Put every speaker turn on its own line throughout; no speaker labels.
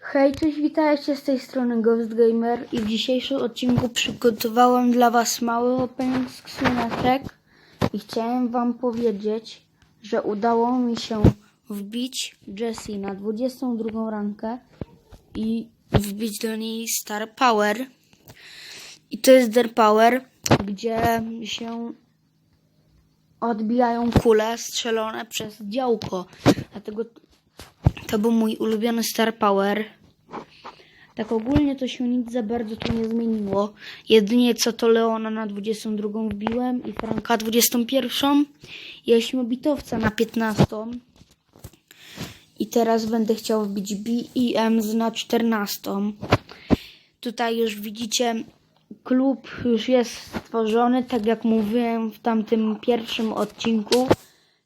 Hej, cześć, witajcie z tej strony Ghost Gamer i w dzisiejszym odcinku przygotowałem dla Was mały opening skrzyneczek i chciałem Wam powiedzieć, że udało mi się wbić Jessie na 22 rankę i wbić do niej Star Power. I to jest Star Power, gdzie się odbijają kule strzelone przez działko. Dlatego to był mój ulubiony Star Power. Tak ogólnie to się nic za bardzo tu nie zmieniło. Jedynie co to Leona na 22 wbiłem i Franka 21. I ośmiobitowca na 15. I teraz będę chciał wbić B i M na 14. Tutaj już widzicie, klub już jest stworzony, tak jak mówiłem w tamtym pierwszym odcinku.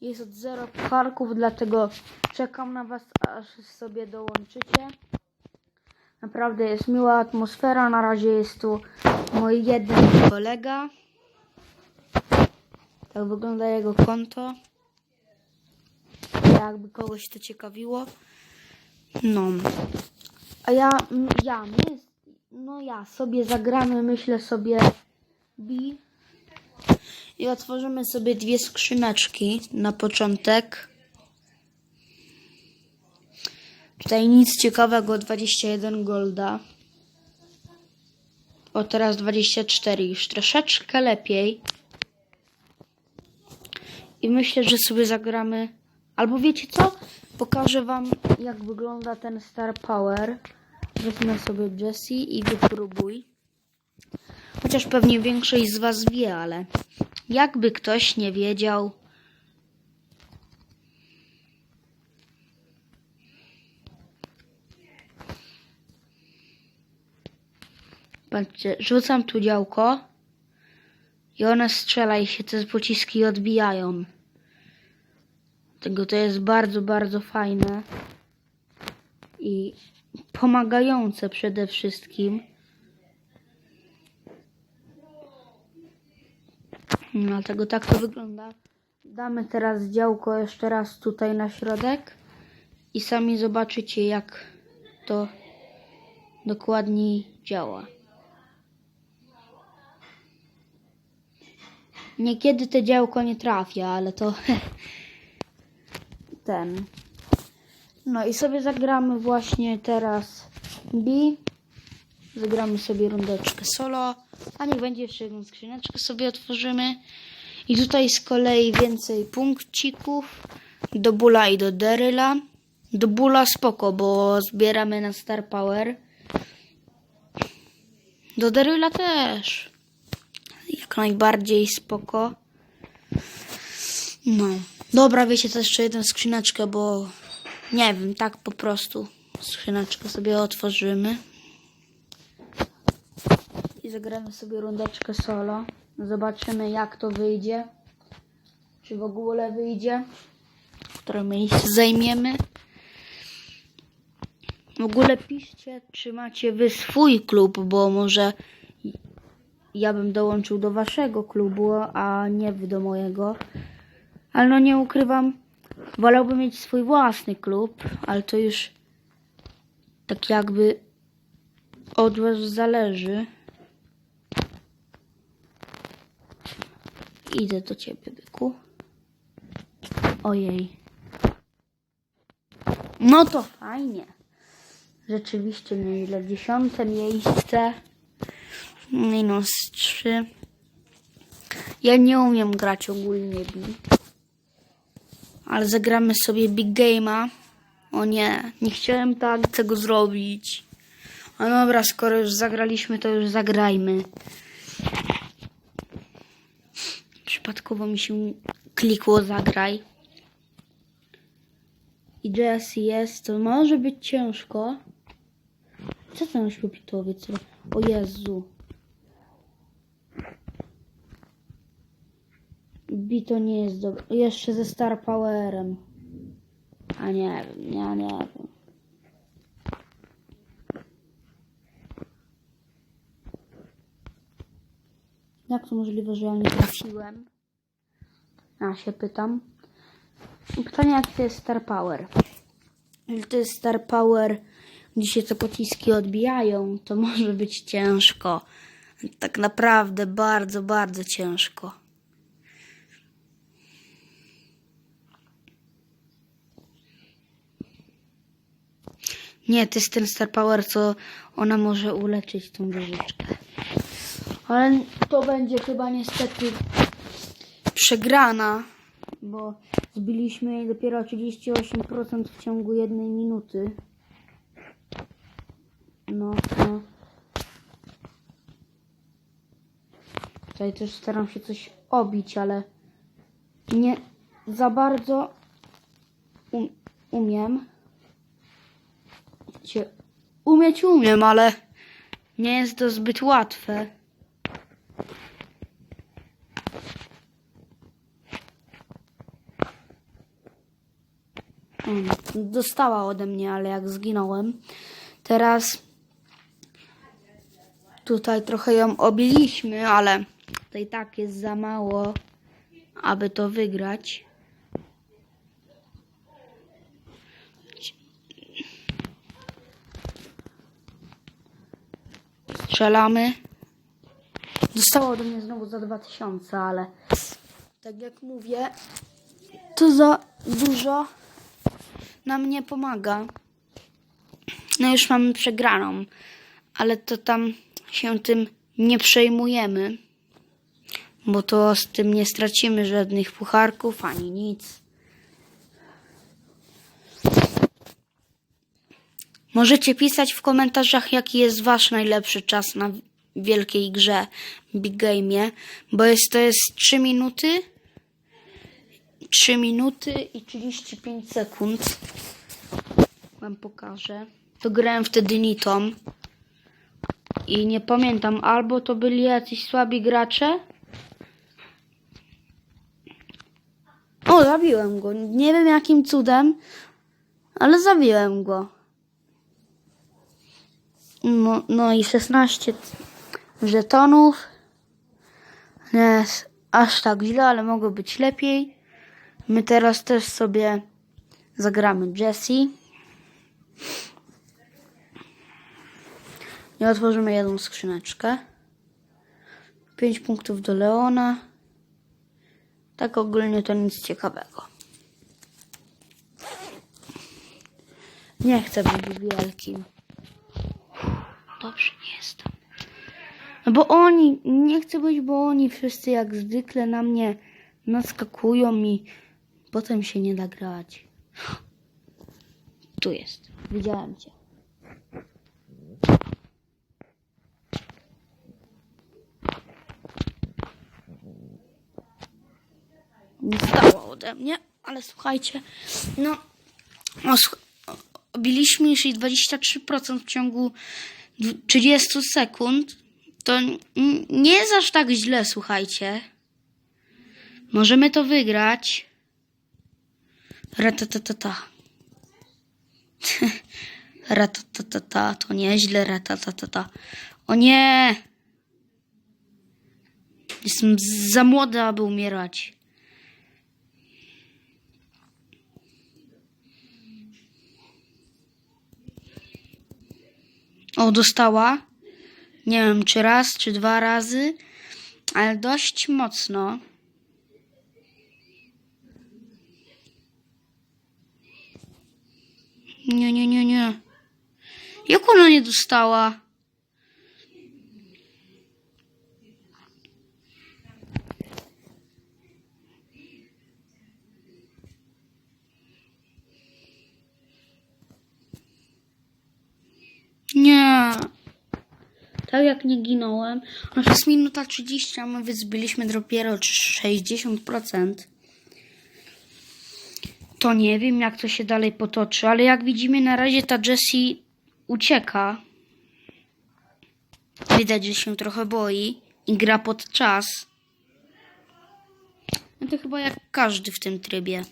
Jest od zero pucharków, dlatego czekam na Was, aż sobie dołączycie. Naprawdę jest miła atmosfera. Na razie jest tu mój jeden kolega. Tak wygląda jego konto. Jakby kogoś to ciekawiło. No. A ja, ja, my, no ja sobie zagramy, myślę sobie bi i otworzymy sobie dwie skrzyneczki na początek. Tutaj nic ciekawego, 21 golda. O, teraz 24, już troszeczkę lepiej. I myślę, że sobie zagramy. Albo wiecie co? Pokażę wam, jak wygląda ten Star Power. Wezmę sobie Jessie i wypróbuj. Chociaż pewnie większość z was wie, ale jakby ktoś nie wiedział. Patrzcie, rzucam tu działko i ona strzela i się te pociski odbijają. Tego to jest bardzo, bardzo fajne i pomagające przede wszystkim. No, Dlatego tak to wygląda. Damy teraz działko jeszcze raz tutaj na środek i sami zobaczycie jak to dokładniej działa. Niekiedy te działko nie trafia, ale to ten. No i sobie zagramy właśnie teraz B. Zagramy sobie rundeczkę solo. A niech będzie jeszcze jedną skrzyneczkę sobie otworzymy. I tutaj z kolei więcej punkcików. Do Bula i do Deryla. Do Bula spoko, bo zbieramy na Star Power. Do Deryla też. Jak najbardziej spoko. No. Dobra, wiecie co, jeszcze jedną skrzyneczkę, bo nie wiem, tak po prostu skrzyneczkę sobie otworzymy. I zagramy sobie rundeczkę solo. Zobaczymy jak to wyjdzie. Czy w ogóle wyjdzie. Które miejsce zajmiemy. W ogóle piszcie, czy macie wy swój klub, bo może ja bym dołączył do waszego klubu, a nie wy do mojego. Ale no nie ukrywam, wolałbym mieć swój własny klub, ale to już tak jakby od was zależy. Idę do ciebie, byku. Ojej. No to fajnie. Rzeczywiście nieźle. Dziesiąte miejsce. Minus trzy. Ja nie umiem grać ogólnie Bi. Ale zagramy sobie Big Game'a. O nie, nie chciałem tak tego zrobić. No dobra, skoro już zagraliśmy, to już zagrajmy. Przypadkowo mi się klikło zagraj. I Jesse jest, to może być ciężko. Co tam już popitowiec? O Jezu. Bi to nie jest dobre. Jeszcze ze Star Powerem. A nie wiem, ja nie wiem. Jak to możliwe, że ja nie trafiłem? Ja się pytam. Pytanie, jaki to jest Star Power? Jeżeli to jest Star Power, gdzie się te pociski odbijają, to może być ciężko. Tak naprawdę bardzo, bardzo ciężko. Nie, to jest ten Star Power, co ona może uleczyć tą wieżyczkę. Ale to będzie chyba niestety przegrana, bo zbiliśmy jej dopiero 38% w ciągu jednej minuty. No, no. Tutaj też staram się coś obić, ale nie za bardzo um, umiem. Cię umieć umiem, ale nie jest to zbyt łatwe. Mm, Dostała ode mnie, ale jak zginąłem. Teraz tutaj trochę ją obiliśmy, ale to i tak jest za mało, aby to wygrać. Strzelamy. Zostało ode mnie znowu za 2000, ale tak jak mówię, to za dużo nam nie pomaga. No już mamy przegraną, ale to tam się tym nie przejmujemy, bo to z tym nie stracimy żadnych pucharków ani nic. Możecie pisać w komentarzach, jaki jest wasz najlepszy czas na wielkiej grze Big Game'ie, bo jest to jest 3 minuty 3 minuty i 35 sekund. Wam pokażę. To grałem wtedy Nitą. I nie pamiętam, albo to byli jacyś słabi gracze. O, zabiłem go. Nie wiem jakim cudem, ale zabiłem go. No, no i 16 żetonów. Nie jest aż tak źle, ale mogło być lepiej. My teraz też sobie zagramy Jessie. I otworzymy jedną skrzyneczkę. 5 punktów do Leona. Tak ogólnie to nic ciekawego. Nie chcę być wielkim. Dobrze nie jestem. No bo oni, nie chcę być, bo oni wszyscy jak zwykle na mnie naskakują i potem się nie da grać. Tu jest. Widziałem cię. Nie stało ode mnie, ale słuchajcie, no, o, słuch- obiliśmy już jej 23% w ciągu 30 sekund. To nie jest aż tak źle, słuchajcie. Możemy to wygrać. Ratatatata. Ratatatata, to nieźle, ratatatata. O nie! Jestem za młoda, aby umierać. O, dostała. Nie wiem, czy raz, czy dwa razy, ale dość mocno. Nie, nie, nie, nie. Jak ona nie dostała? Nie. Tak jak nie ginąłem. No jest minuta 30, a my wyzbyliśmy dopiero 60%. To nie wiem, jak to się dalej potoczy, ale jak widzimy, na razie ta Jessie ucieka. Widać, że się trochę boi i gra pod czas. No to chyba jak każdy w tym trybie.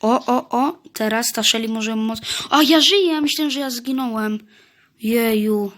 O, o, o, teraz ta Shelly może moc... A, ja żyję, myślę, że ja zginąłem. Jeju.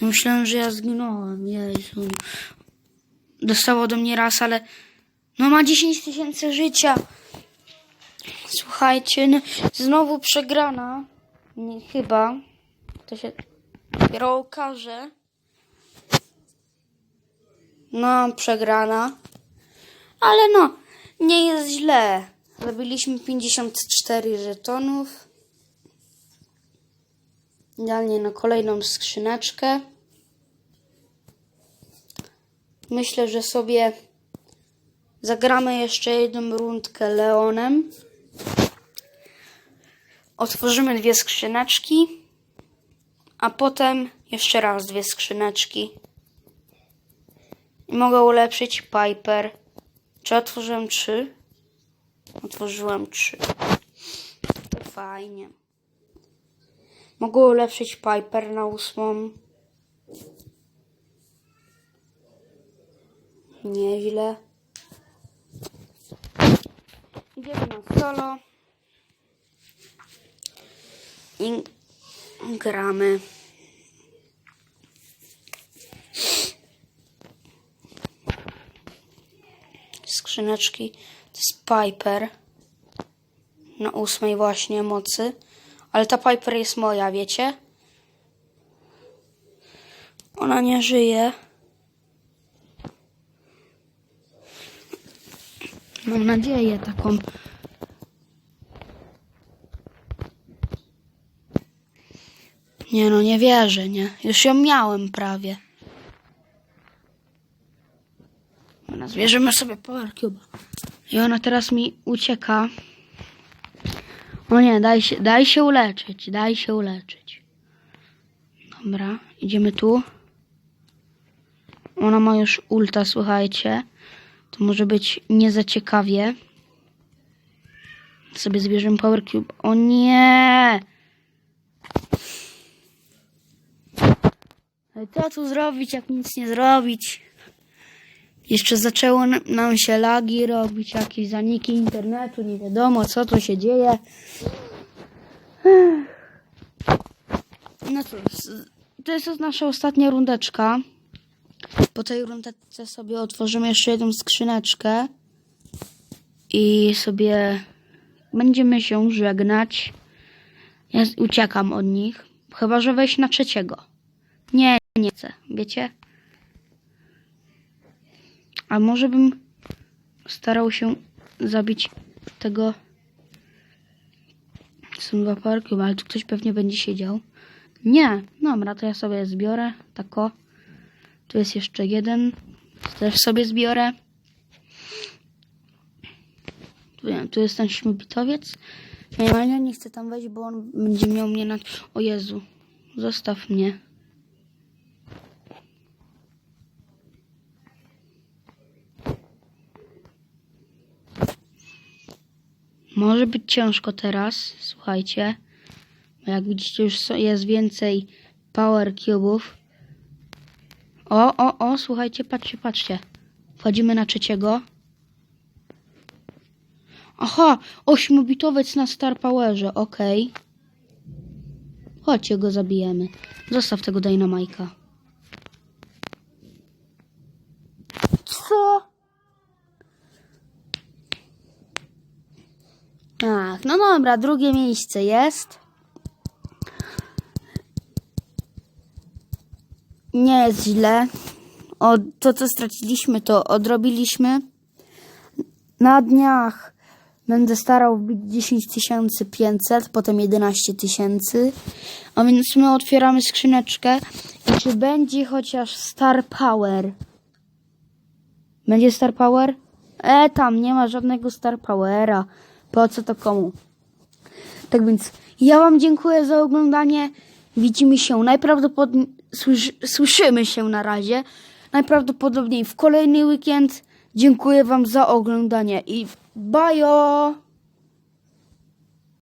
Myślałem, że ja zginąłem. Jezu. Dostało ode mnie raz, ale no ma 10 tysięcy życia. Słuchajcie, no, znowu przegrana. Nie, chyba. To się dopiero okaże. No, przegrana. Ale no, nie jest źle. Zabiliśmy 54 żetonów. Idealnie na kolejną skrzyneczkę. Myślę, że sobie zagramy jeszcze jedną rundkę Leonem. Otworzymy dwie skrzyneczki, a potem jeszcze raz dwie skrzyneczki. I mogę ulepszyć Piper. Czy otworzyłem trzy? Otworzyłem trzy. To fajnie. Mogę ulepszyć Piper na ósmą. Nieźle. Idziemy na solo. I gramy. Skrzyneczki. To jest Piper. Na ósmej właśnie mocy. Ale ta Piper jest moja, wiecie? Ona nie żyje. Mam nadzieję taką. Nie no, nie wierzę, nie. Już ją miałem prawie. Ona zwierzymy sobie Power Cube. I ona teraz mi ucieka. O nie, daj się, daj się uleczyć, daj się uleczyć. Dobra, idziemy tu. Ona ma już ulta, słuchajcie. To może być nie za ciekawie. Sobie zbierzemy Power Cube. O nie! Ale co tu zrobić, jak nic nie zrobić? Jeszcze zaczęło nam się lagi robić, jakieś zaniki internetu, nie wiadomo co tu się dzieje. No cóż, to jest nasza ostatnia rundeczka. Po tej rundeczce sobie otworzymy jeszcze jedną skrzyneczkę i sobie będziemy się żegnać. Ja uciekam od nich, chyba że wejść na trzeciego. Nie, nie chcę, wiecie? A może bym starał się zabić tego. Są dwa parki, ale tu ktoś pewnie będzie siedział. Nie, dobra, to ja sobie zbiorę. Tako. Tu jest jeszcze jeden. Też sobie zbiorę. Tu, tu jest ten śmubitowiec. Ja nie chcę tam wejść, bo on będzie miał mnie na... O Jezu, zostaw mnie. Może być ciężko teraz, słuchajcie. Jak widzicie, już jest więcej power cube'ów. O, o, o, słuchajcie, patrzcie, patrzcie. Wchodzimy na trzeciego. Aha, ośmiobitowiec na Star Powerze, okej. Chodźcie, go zabijemy. Zostaw tego Dynamajka. Co? Tak, no dobra, drugie miejsce jest. Nie jest źle. O, to, co straciliśmy, to odrobiliśmy. Na dniach będę starał wbić 10 500, potem 11 tysięcy. A więc my otwieramy skrzyneczkę. I czy będzie chociaż Star Power? Będzie Star Power? E, tam nie ma żadnego Star Powera. Po co to komu? Tak więc ja Wam dziękuję za oglądanie. Widzimy się najprawdopodobniej, słyszy, słyszymy się na razie. Najprawdopodobniej w kolejny weekend. Dziękuję Wam za oglądanie i bajo!